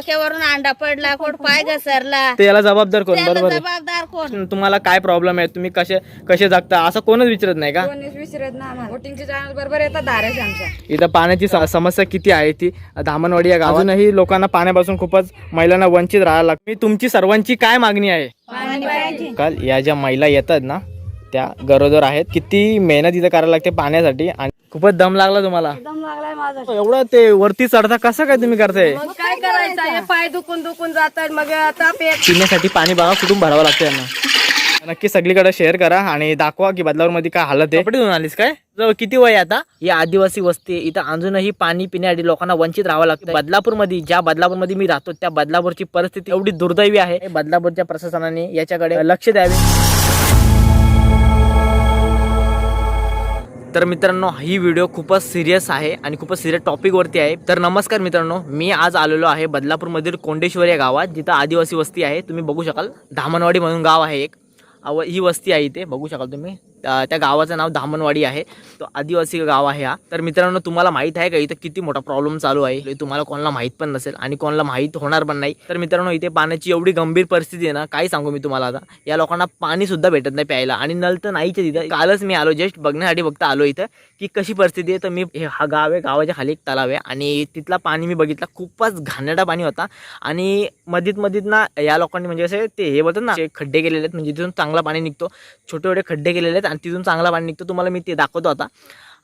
डोक्यावरून अंडा पडला कोण पाय घसरला. ते याला जबाबदार कोण? त्याला बरोबर आहे. जबाबदार कोण? तुम्हाला काय प्रॉब्लेम आहे? तुम्ही कसे कसे जगता? असं कोणच विचारत नाही का? कोणीच विचारत ना आम्हाला. वोटिंगचे चॅनल बरोबर येतात धारेश आमच्या. इथं पाण्याची स- समस्या किती आहे ती? धामणवाडी या गावात अजूनही लोकांना पाण्यापासून खूपच महिलांना वंचित राहायला लागतं मी तुमची सर्वांची काय मागणी आहे? काल या ज्या महिला येतात ना त्या गरोदर आहेत. किती मेहनत इथं करायला लागते पाण्यासाठी आणि खूपच दम लागला तुम्हाला. दम लागलाय माझा. एवढं ते वरती चढता कसं काय तुम्ही करताय? मग काय करायचं? हे पाय दुखून दुखून जातात मग आता पेट पिण्यासाठी पाणी बघा कुठून भरावं लागतं यांना? नक्की सगळीकडे शेअर करा आणि दाखवा की बदलावर मध्ये काय हालत आहे. कपडे आलीस काय? जवळ किती वय आता? ही आदिवासी वस्ती. इथं अजूनही पाणी पिण्यासाठी लोकांना वंचित राहावं लागतं. बदलापूरमध्ये ज्या बदलापूरमध्ये मी राहतो त्या बदलापूरची परिस्थिती एवढी दुर्दैवी आहे. बदलापूरच्या प्रशासनाने याच्याकडे लक्ष द्यावे. तर मित्रांनो ही व्हिडिओ खूपच सिरियस आहे आणि खूपच सिरियस टॉपिकवरती आहे. तर नमस्कार मित्रांनो मी आज आलेलो आहे बदलापूरमधील कोंडेश्वर या गावात जिथं आदिवासी वस्ती आहे. तुम्ही बघू शकाल धामणवाडी म्हणून गाव आहे एक. व ही वस्ती आहे इथे बघू शकाल तुम्ही. त्या गावाचं नाव धामणवाडी आहे. तो आदिवासी गाव आहे हा. तर मित्रांनो तुम्हाला माहीत आहे का इथं किती मोठा प्रॉब्लेम चालू आहे? हे तुम्हाला कोणाला माहीत पण नसेल आणि कोणाला माहीत होणार पण नाही. तर मित्रांनो इथे पाण्याची एवढी गंभीर परिस्थिती आहे ना काय सांगू मी तुम्हाला आता? या लोकांना पाणी सुद्धा भेटत नाही प्यायला आणि नल तर नाहीच आहे तिथं. कालच मी आलो जस्ट बघण्यासाठी फक्त आलो इथं की कशी परिस्थिती आहे. तर मी हे हा गाव आहे गावाच्या खाली एक तलाव आहे आणि तिथला पाणी मी बघितला खूपच घाणेरडा पाणी होता. आणि मधीत मधीत ना या लोकांनी म्हणजे असे ते हे बोलतात ना खड्डे केलेले आहेत म्हणजे तिथून चांगला पाणी निघतो. छोटे छोटे खड्डे केलेले आहेत आणि तिथून चांगला पाणी निघतो. तुम्हाला मी ते दाखवतो आता.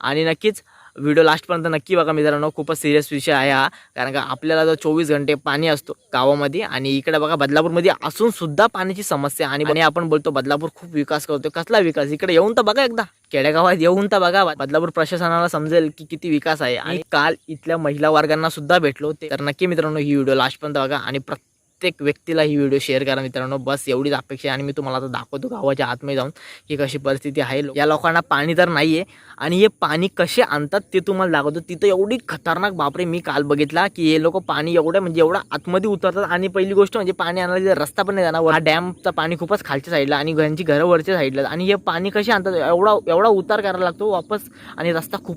आणि नक्कीच व्हिडिओ लास्टपर्यंत नक्की बघा मित्रांनो खूपच सिरियस विषय आहे हा. कारण का आपल्याला जर चोवीस घंटे पाणी असतो गावामध्ये आणि इकडे बघा बदलापूरमध्ये असून सुद्धा पाण्याची समस्या आणि आणि आपण बोलतो बदलापूर खूप विकास करतो कसला विकास? इकडे येऊन तर बघा एकदा. खेडेगावात येऊन तर बघा. बदलापूर प्रशासनाला समजेल की किती विकास आहे. आणि काल इथल्या महिला वर्गांना सुद्धा भेटलो ते तर नक्की मित्रांनो ही व्हिडिओ लास्टपर्यंत बघा. आणि प्रत्येक प्रत्येक व्यक्तीला ही व्हिडिओ शेअर करा मित्रांनो. बस एवढीच अपेक्षा आहे आणि मी तुम्हाला आता दाखवतो गावाच्या आतमध्ये जाऊन की कशी परिस्थिती आहे. या लोकांना पाणी तर नाही आहे आणि हे पाणी कसे आणतात ते तुम्हाला दाखवतो. तिथं एवढी खतरनाक बापरे मी काल बघितला की हे लोक पाणी एवढं म्हणजे एवढं आतमध्ये उतरतात आणि पहिली गोष्ट म्हणजे पाणी आणायला रस्ता पण नाही जाणार. हा डॅमचं पाणी खूपच खालच्या साईडला आणि घरांची घरं वरच्या साईडला आणि हे पाणी कसे आणतात? एवढा एवढा उतार करायला लागतो वापस आणि रस्ता खूप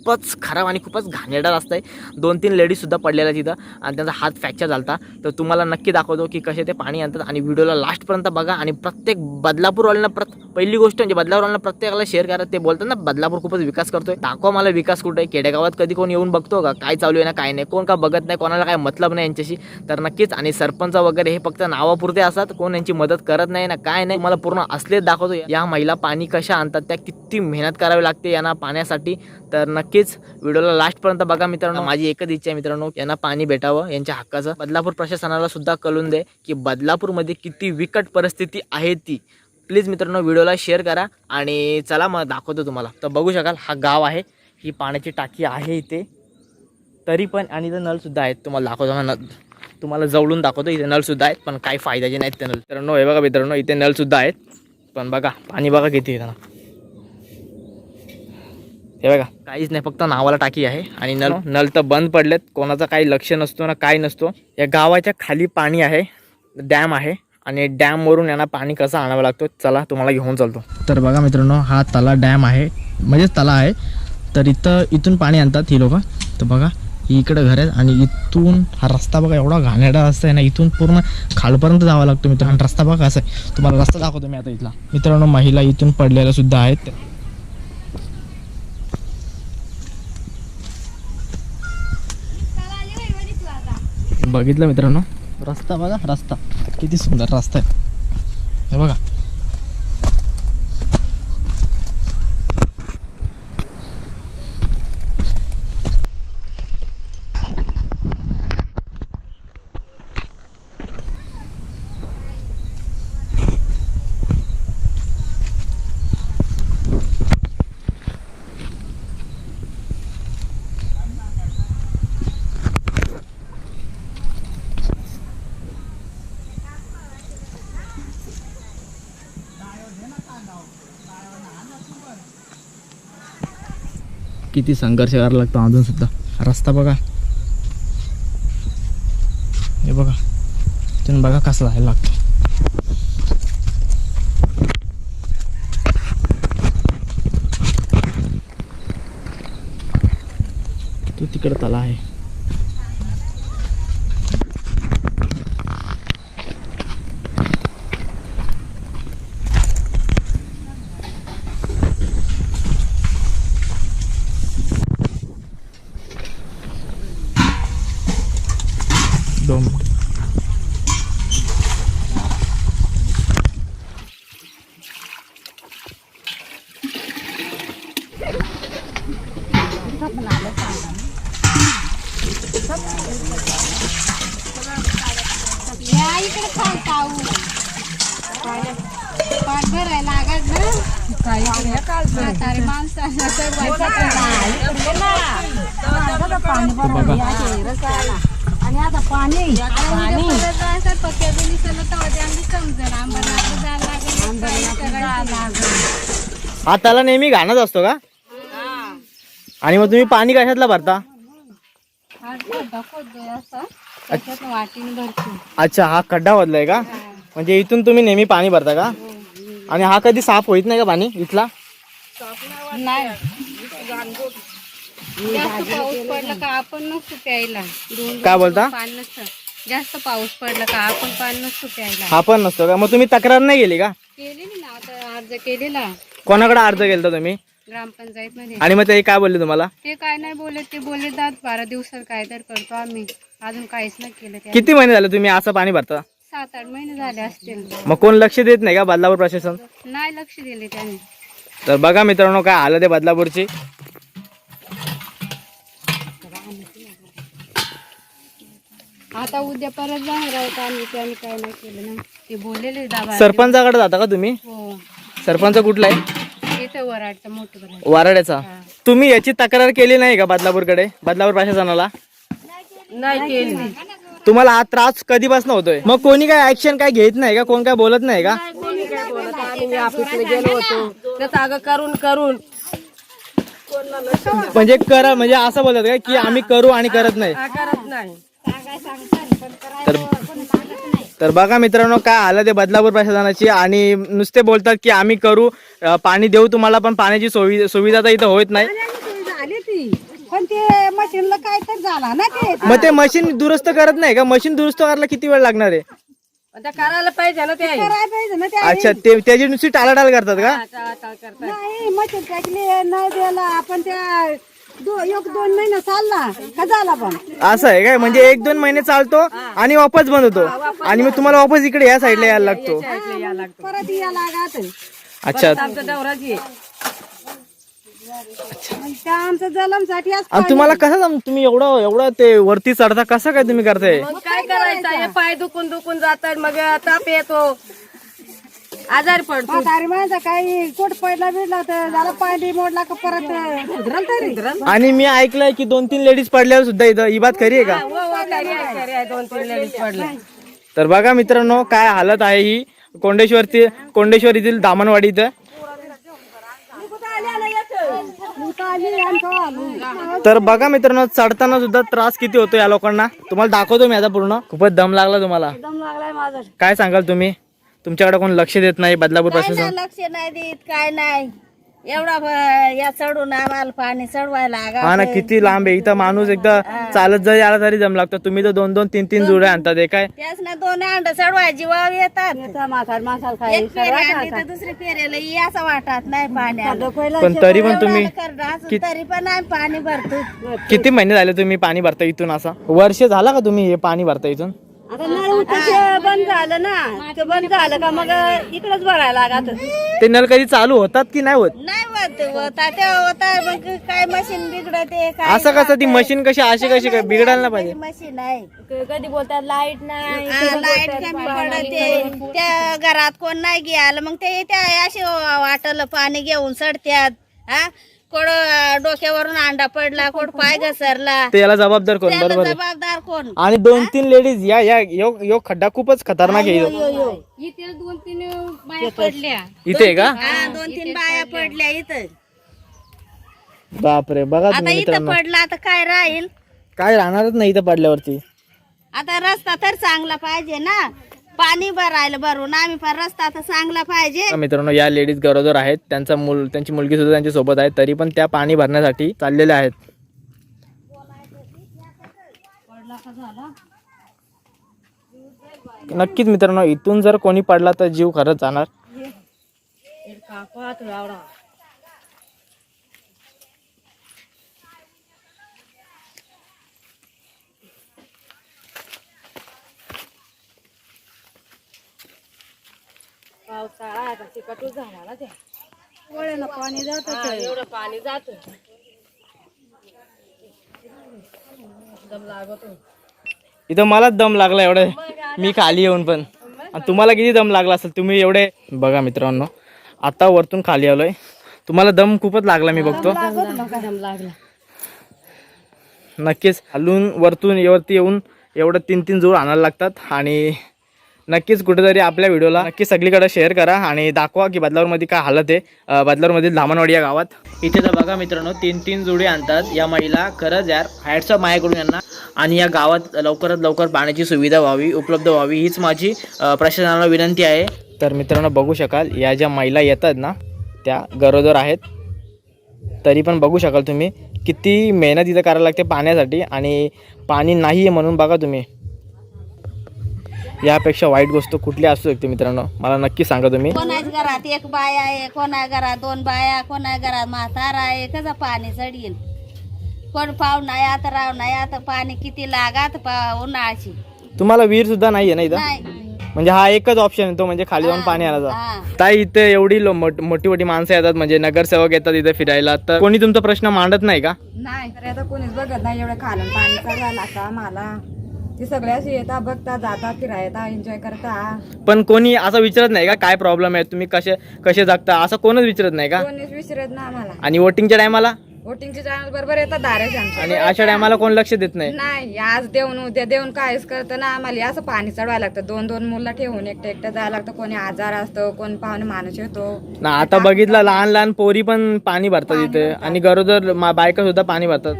खूपच खराब आणि खूपच घाणेरडा रस्ता आहे. दोन तीन लेडीजसुद्धा पडलेल्या तिथं आणि त्यांचा हात फ्रॅक्चर झाला तर तुम्हाला नक्की दाखवतो की कसे ते पाणी आणतात आणि व्हिडिओला लास्टपर्यंत बघा आणि प्रत्येक बदलापूरवाल्यांना प्रत पहिली गोष्ट म्हणजे बदलापूरवाल्यांना प्रत्येकाला शेअर करा. ते बोलतात ना बदलापूर खूपच विकास करतोय. दाखवा मला विकास कुठे आहे. खेडेगावात कधी कोण येऊन बघतो का? काय चालू आहे ना काय नाही. कोण का बघत नाही कोणाला काय मतलब नाही यांच्याशी. तर नक्कीच आणि सरपंच वगैरे हे फक्त नावापुरते असतात. कोण यांची मदत करत नाही ना काय नाही. मला पूर्ण असलेच दाखवतो या महिला पाणी कशा आणतात त्या किती मेहनत करावी लागते यांना पाण्यासाठी. तर नक्की नक्कीच व्हिडिओला लास्टपर्यंत बघा मित्रांनो. माझी एकच इच्छा आहे मित्रांनो यांना पाणी भेटावं यांच्या हक्काचं. बदलापूर प्रशासनाला सुद्धा कळून दे की बदलापूरमध्ये किती विकट परिस्थिती आहे ती. प्लीज मित्रांनो व्हिडिओला शेअर करा आणि चला मग दाखवतो तुम्हाला. तर बघू शकाल हा गाव आहे. ही पाण्याची टाकी आहे इथे. तरी पण आणि इथं नळसुद्धा आहेत. तुम्हाला दाखवतो नळ तुम्हाला जवळून दाखवतो इथे नळसुद्धा आहेत पण काही फायद्याचे नाहीत ते नळ. मित्रांनो हे बघा मित्रांनो इथे नळसुद्धा आहेत. पण बघा पाणी बघा किती त्यांना हे बघा. काहीच नाही फक्त नावाला टाकी आहे. आणि नल नल तर बंद पडलेत. कोणाचं काही लक्ष नसतो ना काय नसतो. या गावाच्या खाली पाणी आहे डॅम आहे. आणि डॅमवरून यांना पाणी कसं आणावं लागतो चला तुम्हाला घेऊन चालतो. तर बघा मित्रांनो हा तला डॅम आहे. म्हणजेच तला आहे. तर इथं इथून पाणी आणतात ही लोक. तर बघा इकडं घर आहेत. आणि इथून हा रस्ता बघा एवढा घाणेरडा रस्ता आहे ना इथून पूर्ण खालपर्यंत जावा लागतो मित्रांनो. रस्ता बघा कसा आहे. तुम्हाला रस्ता दाखवतो मी आता इथला. मित्रांनो महिला इथून पडलेल्या सुद्धा आहेत. बघितलं मित्रांनो? रस्ता बघा रस्ता. किती सुंदर रस्ता आहे. हे बघा. किती संघर्ष करायला लागतो अजून सुद्धा. रस्ता बघा. हे बघा. तुम्ही बघा कसा जायला लागतो तो तिकडे तला आहे दोन या इकडे खालता पाठ भरायला लागत ना? म्हातारे माणसाला आणि आता पाणी. पक्या आम्ही आंबा हाताला नेहमी घाणच असतो का? आणि मग तुम्ही पाणी कशातला भरता? त्याच्यात वाटीने भरतो अच्छा हा खड्डा बदलाय का? म्हणजे इथून तुम्ही नेहमी पाणी भरता का? आणि हा कधी साफ होईत नाही का पाणी इथला? नाही जास्त पाऊस पडला का आपण नसतो प्यायला. दोन काय बोलता? पाणी नसतं. जास्त पाऊस पडला का आपण पाणी नसतो प्यायला. हा पण नसतो का? मग तुम्ही तक्रार नाही केली का? केलेली ना. आता अर्ज केलेला. कोणाकडे अर्ज केलता तुम्ही? ग्रामपंचायत मध्ये आणि मग ते काय बोलले तुम्हाला? ते काय नाही बोलत. ते बोलले जात बारा दिवसात काय तर करतो आम्ही. अजून काहीच नाही केलं त्या किती महिने झाले तुम्ही असं पाणी भरता? सात आठ महिने झाले असतील. मग कोण लक्ष देत नाही का बदलापूर प्रशासन? नाही लक्ष दिले त्याने. तर बघा मित्रांनो काय हालत आहे बदलापूरची. आता उद्या परत जाणार आहोत आम्ही त्याने काय नाही केलं ना. ते बोललेले दाबा सरपंचाकडे जाता का तुम्ही? हो. सरपंच कुठला आहे? तिथं वराडचं मोठं बरं वाराड्याचा तुम्ही याची तक्रार केली नाही का बदलापूरकडे? बदलापूर प्रशासनाला? नाही केली. तुम्हाला हा त्रास कधीपासून होतोय? मग कोणी काय ऍक्शन काय घेत नाही का? कोण काय बोलत नाही का? कोणी काय बोलत आम्ही ऑफिसला गेलो होतो. त्याचं अगं करून करून. म्हणजे करा म्हणजे असं बोलत का की आम्ही करू आणि करत नाही? हा करत नाही. तर तर बघा मित्रांनो काय आलं ते बदलापूर प्रशासनाची आणि नुसते बोलतात की आम्ही करू अं, पाणी देऊ तुम्हाला पण पाण्याची सोयी सुविधा तर इथं होत नाही. झाली ती. पण ते मशीनला काय तर झाला ना ते. मग ते मशीन दुरुस्त करत नाही का? मशीन दुरुस्त करायला किती वेळ लागणार आहे? आता करायला पाहिजे ना ते. करायला पाहिजे ना ते. अच्छा ते त्याची नुसती टाळाटाळ करतात का? नाही मशीन टाकली नाही द्यायला आपण त्या दो- एक दोन महिने चालला. का झाला पण? असं आहे काय? म्हणजे एक दोन महिने चालतो आणि वापस बंद होतो. आणि मग तुम्हाला वापस इकडे या साईडला यायला लागतो. परत या लागत. अच्छा. जलमसाठी आणि तुम्हाला कसं जम तुम्ही एवढं एवढं ते वरती चढता कसं काय तुम्ही करताय? मग काय करायचं हे पाय दुखून दुखून जातात मग ताप येतो. आजारी पडतो. अरे माझा काही कोट पडला बिडला तर झाला पाय मोडला का परत तरी. आणि मी ऐकलंय की दोन तीन लेडीज पडल्यावर सुद्धा इथं ही बात खरी आहे का? दोन तीन लेडीज पडले. तर बघा मित्रांनो काय हालत आहे ही. कोंडेश्वरती कोंडेश्वर येथील दामनवाडी इथं तर बघा मित्रांनो चढताना सुद्धा त्रास किती होतो या लोकांना? तुम्हाला दाखवतो मी आता पूर्ण. खूपच दम लागला तुम्हाला. दम लागलाय माझा. काय सांगाल तुम्ही? तुमच्याकडे कोण लक्ष देत नाही बदलापूर प्रशासन लक्ष नाही देत काय नाही. एवढा या चढून आम्हाला पाणी चढवायला हा ना किती लांब आहे. इथं माणूस एकदा चालत जरी आला तरी दम लागतो. तुम्ही तर दोन दोन तीन तीन जुडे आणतात हे काय? त्याच ना दोन अंड चढवायची वाव येतात. मासाल मासाल एक फेरी आणली तर दुसरी फेरीला ये असं वाटत नाही पाण्याला. पण तरी पण तुम्ही तरी पण आम्ही पाणी भरतो. किती महिने झाले तुम्ही पाणी भरता इथून असा? वर्ष झाला का तुम्ही हे पाणी भरता इथून? आता नळ उठायचं बंद झालं ना ते बंद झालं का मग इकडच भरायला लागत ते नल कधी चालू होतात की नाही होत? नाही होत होता. ते होता मग काय मशीन बिघडते काय असं कसं ती मशीन कशी अशी कशी काय बिघडायला नाही पाहिजे? मशीन आहे. कधी बोलतात लाइट नाही लाइट कमी पडते त्या घरात कोण नाही घ्यायला मग ते त्या असे वाटलं पाणी घेऊन सडत्यात. हा कोड डोक्यावरून अंडा पडला कोड पाय घसरला. ते याला जबाबदार कोण? त्याला बरोबर आहे. जबाबदार कोण? आणि दोन तीन लेडीज या या यो यो खड्डा खूपच खतरनाक आहे. इथं. इथे दोन तीन बाया पडल्या. इथे आहे का? हा दोन तीन बाया पडल्या इथं. बापरे बघा आता तुम्ही इथं मित्रांनो. पडला आता काय राहील? काय राहणारच नाही इथं पडल्यावरती. आता रस्ता तर चांगला पाहिजे ना. पाणी भरायला भरून आम्ही पण रस्ता तर चांगला पाहिजे. मित्रांनो या लेडीज गरोदर आहेत. त्यांचा मुल त्यांची मुलगी सुद्धा त्यांच्यासोबत आहे. तरी पण त्या पाणी भरण्यासाठी चाललेल्या आहेत. नक्कीच मित्रांनो इथून जर कोणी पडला तर जीव खरंच जाणार. पावसाळा आता चिकटूच झाला ना ते. वळेनं पाणी जात हा, एवढं पाणी जात. दम लागतो. इथं मलाच दम लागला एवढं. मी खाली येऊन पण. आणि तुम्हाला किती दम लागला असेल तुम्ही एवढे बघा मित्रांनो आता वरतून खाली आलोय. तुम्हाला दम खूपच लागला मी बघतो. दम लागला नक्कीच खालून वरतून वरती येऊन एवढं तीन तीन जोड आणायला लागतात. आणि नक्कीच कुठेतरी आपल्या व्हिडिओला नक्की सगळीकडे शेअर करा आणि दाखवा की बदलापूरमध्ये काय हालत आहे. अं, बदलापूरमधील धामणवाडी या गावात. इथे तर बघा मित्रांनो तीन तीन जोडी आणतात. या महिला खरंच यार हॅट्स ऑफ माझ्याकडून यांना. आणि या गावात लवकरात लवकर पाण्याची सुविधा व्हावी उपलब्ध व्हावी हीच माझी प्रशासनाला विनंती आहे. तर मित्रांनो बघू शकाल या ज्या महिला येतात ना त्या गरोदर आहेत. तरी पण बघू शकाल तुम्ही किती मेहनत इथं करायला लागते पाण्यासाठी. आणि पाणी नाही आहे म्हणून बघा तुम्ही. यापेक्षा वाईट गोष्ट कुठली असू शकते मित्रांनो? मला नक्की सांगा तुम्ही. कोणाच्या घरात एक बाय आहे कोणा घरात दोन बाया कोणा घरात म्हातारा आहे कसं पाणी चढील कोण पाव नाही आता राव नाही आता पाणी किती लागात पा उन्हाळ्याची? तुम्हाला विहीर सुद्धा नाही आहे ना इथं? नाही. म्हणजे हा एकच ऑप्शन आहे तो म्हणजे खाली जाऊन पाणी आणायचा. हा. ताई इथे एवढी लो- मोठ- मोठी मोठी माणसं येतात म्हणजे नगरसेवक येतात इथे फिरायला. तर कोणी तुमचा प्रश्न मांडत नाही का? नाही तर आता कोणीच बघत नाही एवढं खालून पाणी लागतं आम्हाला ते सगळे असे येतात बघता जाता फिरायता एन्जॉय करता. पण कोणी असं विचारत नाही का काय प्रॉब्लेम आहे? तुम्ही कसे कसे जगता? असं कोणच विचारत नाही का? कोणीच विसरत ना आम्हाला. आणि वोटिंगच्या टायमाला वोटिंगचे चॅनल बरोबर येतात दाराचे आमच्या आणि अशा टायमाला कोण लक्ष देत नाही? नाही आज देऊन उद्या देऊन काहीच करतं ना आम्हाला. असं पाणी चढवायला लागतं. दोन दोन मुलं ठेवून एकटं एकटं जायला लागतं. कोणी आजार असतो कोण पाहुणे माणूस येतो. ना आता बघितलं लहान लहान पोरी पण पाणी भरतात इथे. आणि गरोदर मा- बायका सुद्धा पाणी भरतात.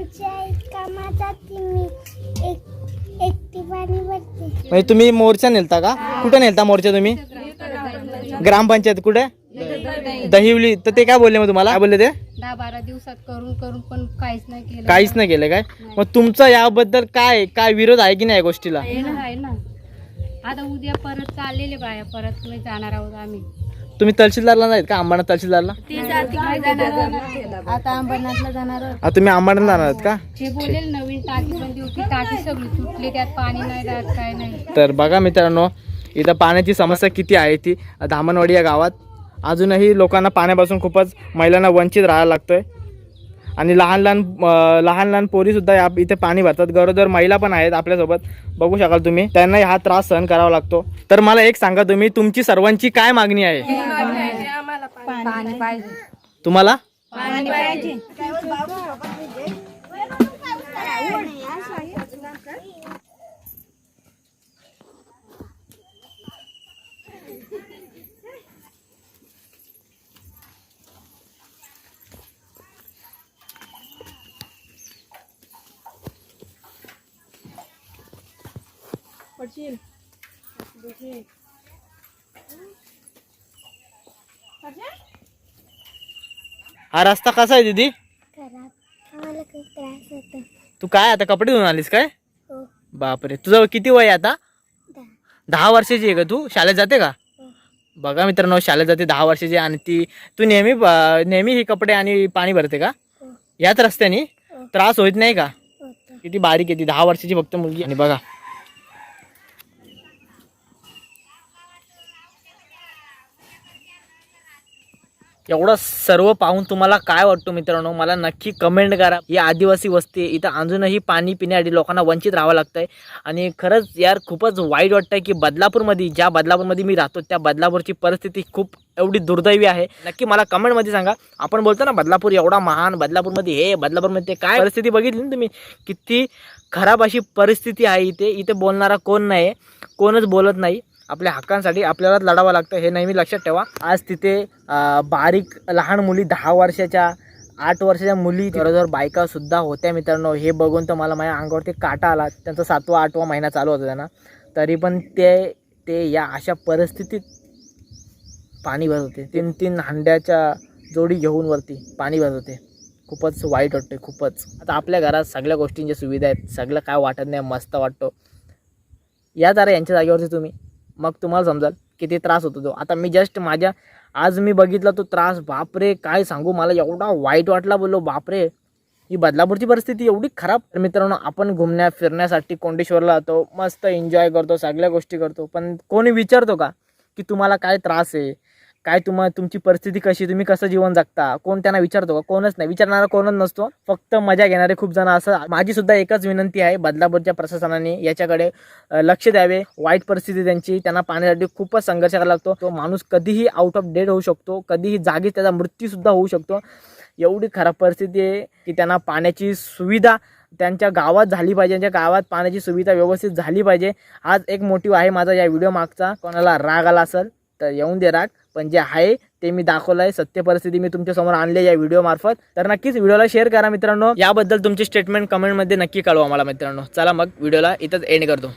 म्हणजे तुम्ही मोर्चा नेलता का? कुठे नेलता मोर्चा तुम्ही? ग्रामपंचायत कुठे? दहिवली. तर ते काय बोलले मग तुम्हाला? काय बोलले ते? दहा बारा दिवसात करून करून पण काहीच नाही केलं. काहीच नाही केलं काय? मग तुमचा याबद्दल काय काय विरोध आहे की नाही या गोष्टीला? आहे ना आहे ना. आता उद्या परत चाललेले बाया परत नाही जाणार आहोत आम्ही. तुम्ही तहसीलदारला नाहीत का? अंबाना तहसीलदारला? आता अंबरनाथला जाणार आहोत. आता तुम्ही अंबाना जाणार आहेत का? ते बोलेल नवीन टाकी होती टाकी सगळी तुटली त्यात पाणी नाही राहत काय नाही. तर बघा मित्रांनो इथं पाण्याची समस्या किती आहे ती. धामणवाडी या गावात अजूनही लोकांना पाण्यापासून खूपच महिलांना वंचित राहायला लागतंय. आणि लहान लहान अं, लहान लहान पोरीसुद्धा या इथे पाणी भरतात. गरोदर महिला पण आहेत आपल्यासोबत. बघू शकाल तुम्ही. त्यांनाही हा त्रास सहन करावा लागतो. तर मला एक सांगा तुम्ही तुमची सर्वांची काय मागणी आहे? पाणी पाहिजे. तुम्हाला? પાણી પાણી પડશીલ પડશે પડશે हा रस्ता कसा आहे दीदी? तू काय आता कपडे धुवून आलीस काय? हो. बापरे. तुझं किती वय आहे आता? दहा. वर्षाची आहे का तू? शाळेत जाते का? बघा मित्रांनो शाळेत जाते दहा वर्षाची आणि ती तू नेहमी नेहमी ही कपडे आणि पाणी भरते का? हो. याच रस्त्याने त्रास होत नाही का? किती बारीक आहे ती दहा वर्षाची फक्त मुलगी. आणि बघा एवढं सर्व पाहून तुम्हाला काय वाटतो मित्रांनो? मला नक्की कमेंट करा. ही आदिवासी वस्ती आहे. इथं अजूनही पाणी पिण्यासाठी लोकांना वंचित राहावं लागतंय. आणि खरंच यार खूपच वाईट वाटतंय की बदलापूरमध्ये ज्या बदलापूरमध्ये मी राहतो त्या बदलापूरची परिस्थिती खूप एवढी दुर्दैवी आहे. नक्की मला कमेंटमध्ये सांगा. आपण बोलतो ना बदलापूर एवढा महान बदलापूरमध्ये हे बदलापूरमध्ये ते. काय परिस्थिती बघितली ना तुम्ही? किती खराब अशी परिस्थिती आहे इथे. इथे बोलणारा कोण नाही आहे कोणच बोलत नाही. आपल्या हक्कांसाठी आपल्यालाच लढावं लागतं हे नेहमी लक्षात ठेवा. आज तिथे बारीक लहान मुली दहा वर्षाच्या आठ वर्षाच्या मुली बरोबर बायका सुद्धा होत्या मित्रांनो. हे बघून तर मला माझ्या अंगावरती काटा आला. त्यांचा सातवा आठवा महिना चालू होता त्यांना. तरी पण ते ते या अशा परिस्थितीत पाणी भरत होते. तीन तीन हांड्याच्या जोडी घेऊन वरती पाणी भरत होते. खूपच वाईट वाटते खूपच. आता आपल्या घरात सगळ्या गोष्टींच्या सुविधा आहेत. सगळं काय वाटत नाही मस्त वाटतो. या जरा यांच्या जागेवरती तुम्ही. मग तुम्हाला समजाल किती त्रास होतो तो. आता मी जस्ट माझ्या आज मी बघितला तो त्रास बापरे काय सांगू? मला एवढा वाईट वाटला बोललो बापरे. ही बदलापूरची परिस्थिती एवढी खराब. तर मित्रांनो आपण घुमण्या फिरण्यासाठी कोंडेश्वरला जातो मस्त एन्जॉय करतो सगळ्या गोष्टी करतो. पण कोणी विचारतो का की तुम्हाला काय त्रास आहे? काय तुम्हा तुमची परिस्थिती कशी? तुम्ही कसं जीवन जगता? कोण त्यांना विचारतो का? कोणच नाही. विचारणारा कोणच नसतो. फक्त मजा घेणारे खूप जण असं माझी सुद्धा एकच विनंती आहे बदलापूरच्या प्रशासनाने याच्याकडे लक्ष द्यावे. वाईट परिस्थिती त्यांची त्यांना पाण्यासाठी खूपच संघर्ष करावा लागतो. तो माणूस कधीही आउट ऑफ डेट होऊ शकतो. कधीही जागीच त्याचा मृत्यूसुद्धा होऊ शकतो. एवढी खराब परिस्थिती आहे की त्यांना पाण्याची सुविधा त्यांच्या गावात झाली पाहिजे. त्यांच्या गावात पाण्याची सुविधा व्यवस्थित झाली पाहिजे. आज एक मोटिव्ह आहे माझा या व्हिडिओ मागचा. कोणाला राग आला असेल तर येऊन दे राग. पण जे आहे ते मी दाखवलं आहे सत्य परिस्थिती मी तुमच्यासमोर आणली या व्हिडिओ मार्फत. तर नक्कीच व्हिडिओला शेअर करा मित्रांनो. याबद्दल तुमची स्टेटमेंट कमेंटमध्ये नक्की कळवा मला मित्रांनो. चला मग व्हिडिओला इथंच एंड करतो.